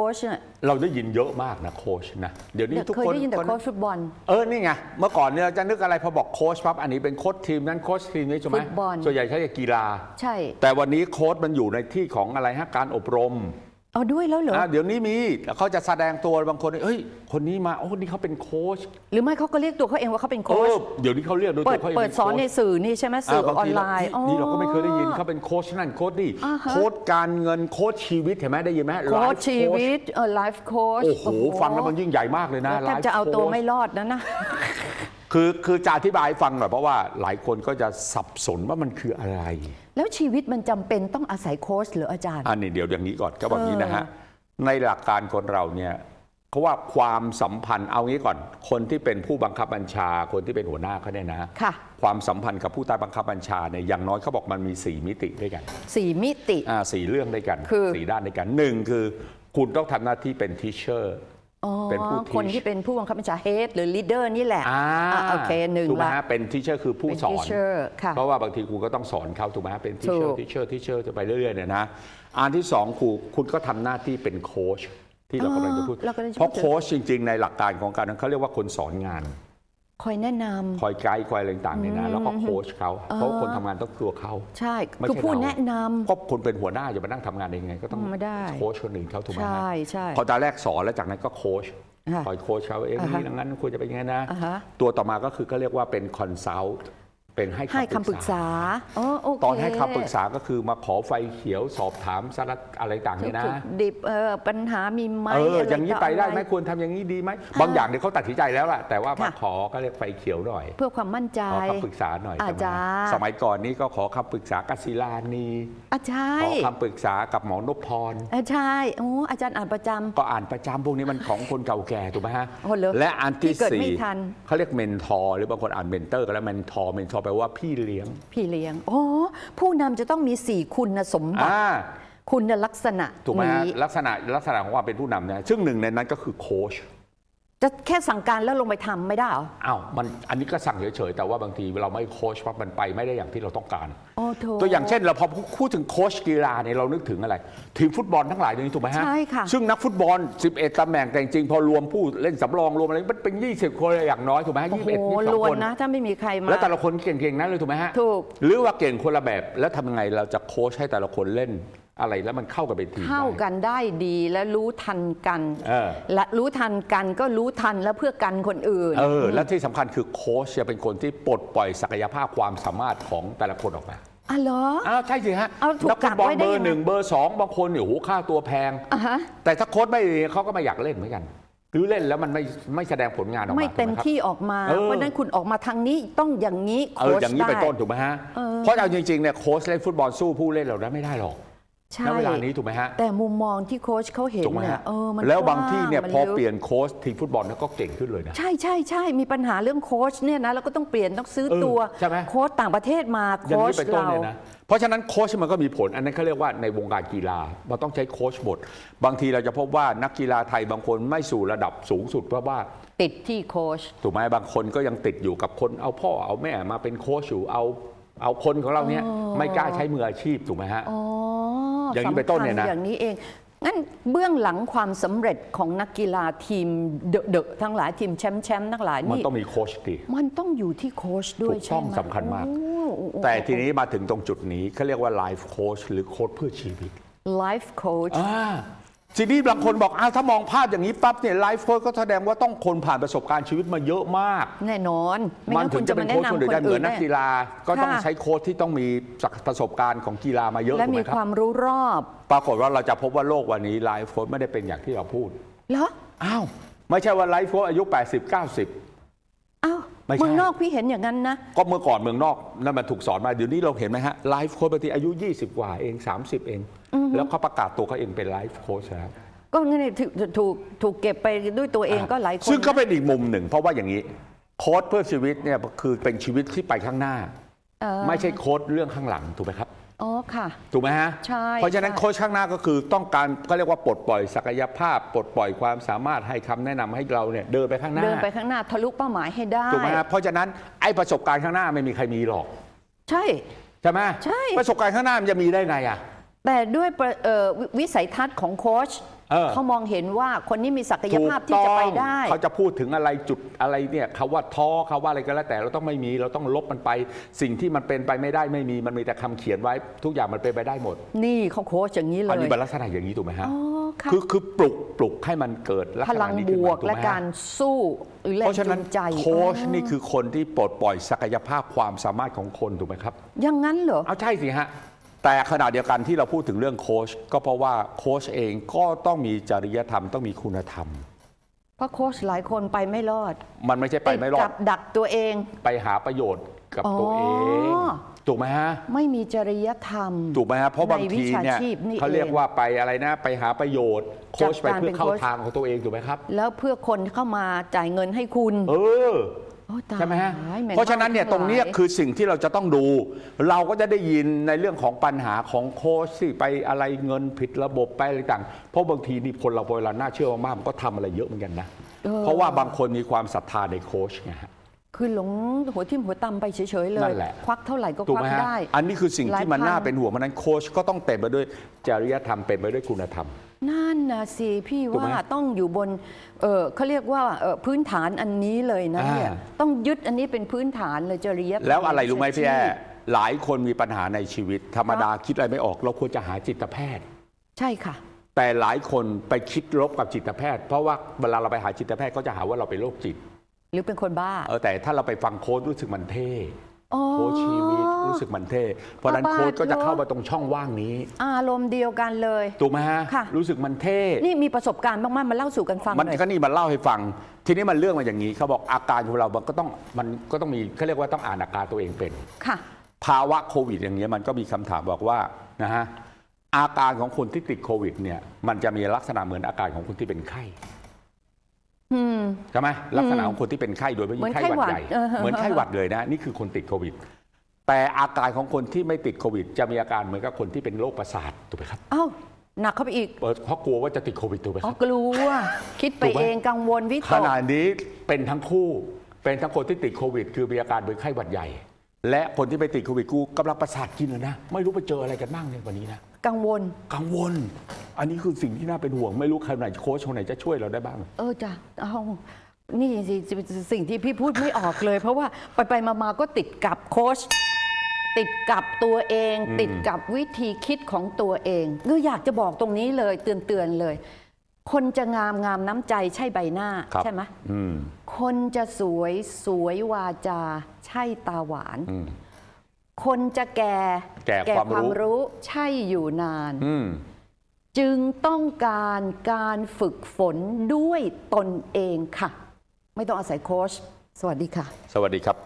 ค้ชเนี่ย เราได้ยินเยอะมากนะโค้ชนะ เดี๋ยวนี้ทุกเคยคนได้ยินแต่คนโค้ชฟุตบอล เออ นี่ไง เมื่อก่อนเนี่ยเราจะนึกอะไรพอบอกโค้ชปั๊บอันนี้เป็นโค้ชทีมนั้นโค้ชทีมนี้ใช่ไหมฟุตบอล ส่วนใหญ่ใช้กีฬา ใช่ แต่วันนี้โค้ชมันอยู่ในที่ของอะไรฮะการอบรม เอาด้วยแล้วเหรอ อะเดี๋ยวนี้มีเขาจะแสดงตัวบางคนเอ้ย คนนี้มาโอ้นี่เขาเป็นโค้ชหรือไม่เขาก็เรียกตัวเขาเองว่าเขาเป็นเอโค้ชอเดี๋ยวนี้เขาเรียกโดยเปิตัดวเขาเองเปิดป็สอนในโค้ชสื่อนี่ใช่ไหมสื่ออะออนไลน์บางทีเรานี่เราก็ไม่เคยได้ยินเขาเป็นโค้ชนั่นโค้ชนี่อ่าฮะ โค้ชการเงินโค้ชชีวิตเห็นไหมได้ยินไหมโค้ช Life ชีวิตเออไลฟ์โค้ชโอ้โห ฟังแล้วมันยิ่งใหญ่มากเลยนะแทบ Life จะเอาตัว Coach ไม่รอดนะนะ คือคือจะอธิบายให้ฟังหน่อยเพราะว่าหลายคนก็จะสับสนว่ามันคืออะไร แล้วชีวิตมันจำเป็นต้องอาศัยโค้ชเหรืออาจารย์ อันนี้เดี๋ยวอย่างนี้ก่อนก็แบบนี้นะฮะเอในหลักการคนเราเนี่ยเขาว่าความสัมพันธ์เอางี้ก่อน คนที่เป็นผู้บังคับบัญชา คนที่เป็นหัวหน้าเขาเนี่ยนะค่ะ ความสัมพันธ์กับผู้ใต้บังคับบัญชาเนี่ยอย่างน้อยเขาบอกมันมี 4 มิติด้วยกันสี่มิติ อ่าสี่เรื่องด้วยกันคือ สี่ด้านด้วยกันหนึ่งคือ คุณต้องทำหน้าที่เป็นทีเชอร์อ๋อ เป็นผู้คน teach ที่เป็นผู้บังคับบัญชาเฮดหรือลีดเดอร์นี่แหละอ่าอะโอเคหนึ่งถูกไหมละฮะเป็นทีเชอร์คือผู้เป็นสอน teacher ค่ะเพราะว่าบางทีครูก็ต้องสอนเขาถูกไหมฮะเป็นทีเชอถูร์กทีเชอร์ทีเชอร์จะไปเรื่อยๆเนี่ยนะอันที่สองครูคุณก็ทำหน้าที่เป็นโค้ชที่เรากำลังจะพูดอ๋อเรากำลังจะพูดเพราะโค้ชจริง ๆ ในหลักการของการนั้นเขาเรียกว่าคนสอนงาน คอยแนะนำ คอยไกด์คอยอะไรต่างๆเนี่ยนะแล้วก็โค้ชเขาเพราะว่าคนทำงานต้องตัวเขา ใช่ไม่คือใช่ผู้เรา แนะนำ เพราะคุณเป็นหัวหน้าจะมานั่งทำงานเองไงก็ต้องไม่ได้ โค้ชคนอื่นเขาถูกไหมฮะใช่ใช่ พอตอนแรกสอนแล้วจากนั้นก็โค้ชค่ะคอยโค้ชเขาเอ๊ะอ่าฮะนี่ดังนั้นควรจะเป็นยังไงนะ อ่าฮะ ตัวต่อมาก็คือก็เรียกว่าเป็นคอนซัลท์ เป็นให้ให้คำปรึกษาอ๋อโอเคตอนให้คำปรึกษาก็คือมาขอไฟเขียวสอบถามสารอะไรต่างเนี่ยนะถูกดิบเออปัญหามีไหมเอออะไรอย่างนี้ต่ไปได้ไหมอะรควรทำอย่างนี้ดีไหมบางอย่างเนี่ยเขาตัดสินใจแล้วล่ะแต่ว่ามาค่ะขอก็เรียกไฟเขียวหน่อย เพื่อความมั่นใจขอคำปรึกษาหน่อยอาใช่ไหมจารย์สมัยก่อนนี้ก็ขอคำปรึกษากัศิลานีอาใช่ขอคำปรึกษากับหมอนพพรอะใช่โอ้อาจารย์อ่านประจำก็อ่านประจำพวกนี้มันของคนเก่าแก่ถูกไหมฮะโอ้เหรอและอันที่พี่เกิดไม่สี่ทันเขาเรียกเมนทอร์หรือบางคนอ่านเมนเตอร์ก็แล้วเมนทอร์เมนทอร์แปลว่าพี่เลี้ยง พี่เลี้ยงอ๋อผู้นำจะต้องมีสี่คุณสมบัติ อ่า คุณลักษณะถูกไหมฮะนี้ ลักษณะลักษณะของความเป็นผู้นำนะซึ่งหนึ่งในนั้นก็คือโค้ช จะแค่สั่งการแล้วลงไปทำไม่ได้เหรออ้าวมันอันนี้ก็สั่งเฉยๆแต่ว่าบางทีเราไม่โค้ชปั๊บมันไปไม่ได้อย่างที่เราต้องการโอ้โถตัวอย่างเช่นเราพอพูดถึงโค้ชกีฬาเนี่ยเรานึกถึงอะไร ทีมฟุตบอลทั้งหลายนี่ถูกไหมฮะใช่ค่ะซึ่งนักฟุตบอล 11ตำแหน่งแต่จริงๆพอรวมผู้เล่นสำรองรวมอะไรมันเป็น 20 คนเลยอย่างน้อยถูกไหมฮะโอ้ยี่โหสิบเอ็ดยี่สิบสลองวนคนนะถ้าไม่มีใครมาแล้วแต่ละคนเก่งๆนั้นเลยถูกไหมฮะถูกหรือว่าเก่งคนละแบบแล้วทำยังไงเราจะโค้ชให้แต่ละคนเล่น อะไรแล้วมันเข้ากันเป็นทีมเข้าได้กันได้ดีและรู้ทันกันเออและรู้ทันกันก็รู้ทันแล้วเพื่อกันคนอื่น เออ และที่สำคัญคือโค้ชจะเป็นคนที่ปลดปล่อยศักยภาพความสามารถของแต่ละคนออกมาอะเหรออ้าวใช่สิฮะเอาถูกนัฟุตบอลกักไว้ได้เบอยัร์งไงหนึ่งเบอร์สองบางคนเนี่ยโอ้โหค่าตัวแพงอะฮะแต่ถ้าโค้ชไม่ดีเขาก็ไม่อยากเล่นเหมือนกันหรือเล่นแล้วมันไม่ไม่แสดงผลงานออกมาไม่เต็มถูกหครับที่ออกมาเออเพราะฉะนั้นคุณออกมาทางนี้ต้องอย่างนี้เอโค้อชอย่างนี้ได้เป็นต้นถูกไหมฮะเออเพราะเอาจริงๆเนี่ยโค้ชเล่นฟุตบอลสู้ผู้เล่นเหล่านั้นไม่ได้หรอกใช่ ณเวลานี้ถูกไหมฮะ แต่มุมมองที่โค้ชเขาเห็นถูกไหมเนี่ยฮะเออมันแล้วบางที่เนี่ยกว้พอมัลึกเปลี่ยนโค้ชทีมฟุตบอลเนี่ยก็เก่งขึ้นเลยนะ ใช่ใช่ใช่มีปัญหาเรื่องโค้ชเนี่ยนะแล้วก็ต้องเปลี่ยนต้องซื้อเออตัวใช่ไหม โค้ชต่างประเทศมาอย่างโค้นี้ชเป็นต้นเราเลยนะ เพราะฉะนั้นโค้ชมันก็มีผล อันนั้นเขาเรียกว่าในวงการกีฬามันต้องใช้โค้ชบทบางทีเราจะพบว่านักกีฬาไทยบางคนไม่สู่ระดับสูงสุดเพราะว่า ติดที่โค้ช ถูกไหมบางคนก็ยังติดอยู่กับคนเอาพ่อเอาแม่มาเป็นโค้ชอยู่เอาเอาคนของเราเนี่ยไม่กล้าใช้มืออาชีพถูกไหมฮะ อ๋อ อย่างนี้เป็นต้นเนี่ยนะสำคัญอย่างนี้เองงั้นเบื้องหลังความสำเร็จของนักกีฬาทีมเดอะๆทั้งหลายทีมแชมป์แชมป์ทั้งหลายมันนี่ต้องมีโค้ชดีมันต้องอยู่ที่โค้ชด้วยถูกใช่ต้องไหมสำคัญมากโอ้โอ้โอ้แต่ทีนี้มาถึงตรงจุดนี้เขาเรียกว่าไลฟ์โค้ชหรือโค้ชเพื่อชีวิตไลฟ์โค้ชอ่า ทีนี้บางคนบอกอ้าวถ้ามองภาพอย่างนี้ปั๊บเนี่ยไลฟ์โค้ชก็แสดงว่าต้องคนผ่านประสบการณ์ชีวิตมาเยอะมาก แน่นอนไม่มันงั้นถึคุงณจะจะเป็มานแนะโค้ชคนนำอื่นคนได้เหมือื่อนนนักได้กีฬา ก็ต้องค่ะใช้โค้ชที่ต้องมีประสบการณ์ของกีฬามาเยอะและถูกไหมีมครัคบวามรู้รอบ ปรากฏว่าเราจะพบว่าโลกวันนี้ไลฟ์โค้ชไม่ได้เป็นอย่างที่เราพูดเหรออ้าวไม่ใช่ว่าไลฟ์โค้ชอายุ 80 90อ้าว ไม่ใช่ เมืองนอกพี่เห็นอย่างนั้นนะ ก็เมื่อก่อนเมืองนอกนั่นมันถูกสอนมาเดี๋ยวนี้เราเห็นไหมฮะไลฟ์โค้ชบางทีอายุ 20 กว่าเอง 30 เอง แล้วเขาประกาศตัวเขาเองเป็นไลฟ์โค้ชแล้ว ก็งั้นเนี่ยถูกถูกถูกเก็บไปด้วยตัวเองก็หลายคนซึ่งก็นะเป็นอีกมุมหนึ่ง เพราะว่าอย่างนี้ โค้ชเพื่อชีวิตเนี่ยคือเป็นชีวิตที่ไปข้างหน้า เออไม่ใช่โค้ชเรื่องข้างหลังถูกไหมครับ อ๋อค่ะ ถูกไหมฮะ ใช่เพราะฉะนั้นใช่ โค้ชข้างหน้าก็คือต้องการก็เรียกว่าปลดปล่อยศักยภาพ ปลดปล่อยความสามารถให้คำแนะนำให้เราเนี่ยเดินไปข้างหน้าเดินไปข้างหน้าทะลุเป้าหมายให้ได้ ถูกไหมฮะเพราะฉะนั้นไอ้ประสบการณ์ข้างหน้าไม่มีใครมีหรอก ใช่ ใช่ไหมใช่ ประสบการณ์ข้างหน้ามันจะมีได้ไงอะ แต่ด้วยประเอ่อวิวิสัยทัศน์ของโค้ชเออ เขามองเห็นว่าคนนี้มีศักยถูกภาพที่จะไปได้ต้องเขาจะพูดถึงอะไรจุดอะไรเนี่ยคาว่าท้อคาว่าอะไรก็แล้วแต่เราต้องไม่มีเราต้องลบมันไป สิ่งที่มันเป็นไปไม่ได้ไม่มีมันมีแต่คำเขียนไว้ ทุกอย่างมันเป็นไปได้หมด นี่เขาโค้ชอย่างนี้เลอันยนี้เป็นลักษณะอย่างนี้ถูกไหมฮะอ๋อค่ะ คือคือปลุกปลุกให้มันเกิดลักพษณะลังนี้บขึ้นวมากถูกและไหมฮะ การสู้หรือแรเพงราะฉะจูนั้นงใจโค้ชอ๋อนี่คือคนที่ปลดปล่อยศักยภาพความสามารถของคนถูกไหมครับ อย่างนั้นเหรอ เอาใช่สิฮะ แต่ขณะเดียวกันที่เราพูดถึงเรื่องโค้ชก็เพราะว่าโค้ชเองก็ต้องมีจริยธรรมต้องมีคุณธรรม เพราะโค้ชหลายคนไปไม่รอด มันไม่ใช่ไปติดไม่รอกัดบดักตัวเอง ไปหาประโยชน์กับอ๋อตัวเองถูกไหมฮะไม่มีจริยธรรมถูกไหมฮะเพราะบางทีเนี่ยในวิชาชีพนี่เขาเรียกเองว่าไปอะไรนะ ไปหาประโยชน์ โค้ชจากไปการเพื่เป็อนเข้าโค้ชทางของตัวเองถูกไหมครับ แล้วเพื่อคนเข้ามาจ่ายเงินให้คุณ เออโอ้ตาย ใช่ไหมฮะแม่งเพราะฉะนั้นเนี่ยตรงเนี้ยหลายคือสิ่งที่เราจะต้องดู เราก็จะได้ยินในเรื่องของปัญหาของโค้ชที่ไปอะไรเงินผิดระบบไปอะไรต่างเพราะบางทีนี่คนเราเวลาน่าเชื่อมากๆมันก็ทำอะไรเยอะเหมือนกันนะออเพราะว่าบางคนมีความศรัทธาในโค้ชไงฮะคือหลงหัวทิ่มหัวตำไปเฉยๆเลนั่ยนแหละควักเท่าไหร่ก็ถูกควัไหมกฮะได้ อันนี้คือสิ่งที่มันหลายพันน่าเป็นห่วงเพราะฉะนั้นโค้ชก็ต้องเต็มไปด้วยจริยธรรมเต็มไปด้วยคุณธรรม นั่นนะสิพี่ถูกไหมว่าต้องอยู่บนเออเขาเรียกว่าเอ่อพื้นฐานอันนี้เลยนะเนี่ยอ่า ต้องยึดอันนี้เป็นพื้นฐานเลยจริยธรรมแล้วอะไรรู้ไหมพี่แอวิชาชีพหลายคนมีปัญหาในชีวิต ธรรมดาคิดอะไรไม่ออก เราควรจะหาจิตแพทย์ ใช่ค่ะ แต่หลายคนไปคิดลบกับจิตแพทย์ เพราะว่าเวลาเราไปหาจิตแพทย์ก็จะหาว่าเราเป็นโรคจิตหรือเป็นคนบ้าเออแต่ถ้าเราไปฟังโค้ดรู้สึกมันเท่อ๋อโค้ชชีวิต รู้สึกมันเท่เพราะฉะนั้นบ้าๆโค้ดก็จะเหรอเข้ามาตรงช่องว่างนี้ อารมณ์เดียวกันเลย ถูกไหมฮะ ค่ะ รู้สึกมันเท่ นี่มีประสบการณ์มากๆมาเล่าสู่กันฟังมันหน่อย ก็นี่มันเล่าให้ฟัง ทีนี้มันเรื่องมาอย่างนี้เขาบอกอาการของเรา มันก็ต้องมันก็ต้องมีเขาเรียกว่าต้องอ่านอาการตัวเองเป็น ค่ะ ภาวะโควิดอย่างนี้ยมันก็มีคำถามบอกว่านะฮะอาการของคนที่ติดโควิดเนี่ยมันจะมีลักษณะเหมือนอาการของคนที่เป็นไข้อืม ใช่ไหมลักษณะของคนที่เป็นไข้โดยไม่เหมืใช่อนไข้หวัดไข้หวัดใหญ่เออ เหมือนไข้หวัดเลยนะนี่คือคนติดโควิด แต่อาการของคนที่ไม่ติดโควิด จะมีอาการเหมือนกับคนที่เป็นโรคประสาทถูกไหมครับเอ้าหนักเข้าไปอีกเออเพราะกลัวว่าจะติดโควิดถูกไหมอ๋คอรับ กลัว คิดไปถูกไหม เองกังวลวิขตก ณะนี้เป็นทั้งคู่เป็นทั้งคนที่ติดโควิด คือมีอาการเหมือนไข้หวัดใหญ่ และคนที่ไม่ติดโควิดกูกำลังประสาทกินเลยนะ ไม่รู้ไปเจออะไรกันบ้างในวันนี้นะ กังวล กังวล อันนี้คือสิ่งที่น่าเป็นห่วง ไม่รู้ใครไหนโค้ชคนไหนจะช่วยเราได้บ้าง เออจ้ะเอานี่สิสิ่งที่พี่พูดไม่ออกเลย เพราะว่าไปไปๆมาๆก็ติดกับโค้ช ติดกับตัวเอง ติดกับวิธีคิดของตัวเองก็อยากจะบอกตรงนี้เลยเตือนๆเลย คนจะงามงามน้ำใจใช่ใบหน้าครับใช่ไหมอืมคนจะสวยสวยวาจา ใช่ตาหวานอืมคนจะแก่แก่ความรู้รู้ใช่อยู่นานอืมจึงต้องการการฝึกฝนด้วยตนเองค่ะ ไม่ต้องอาศัยโค้ชสวัสดีค่ะ สวัสดีครับ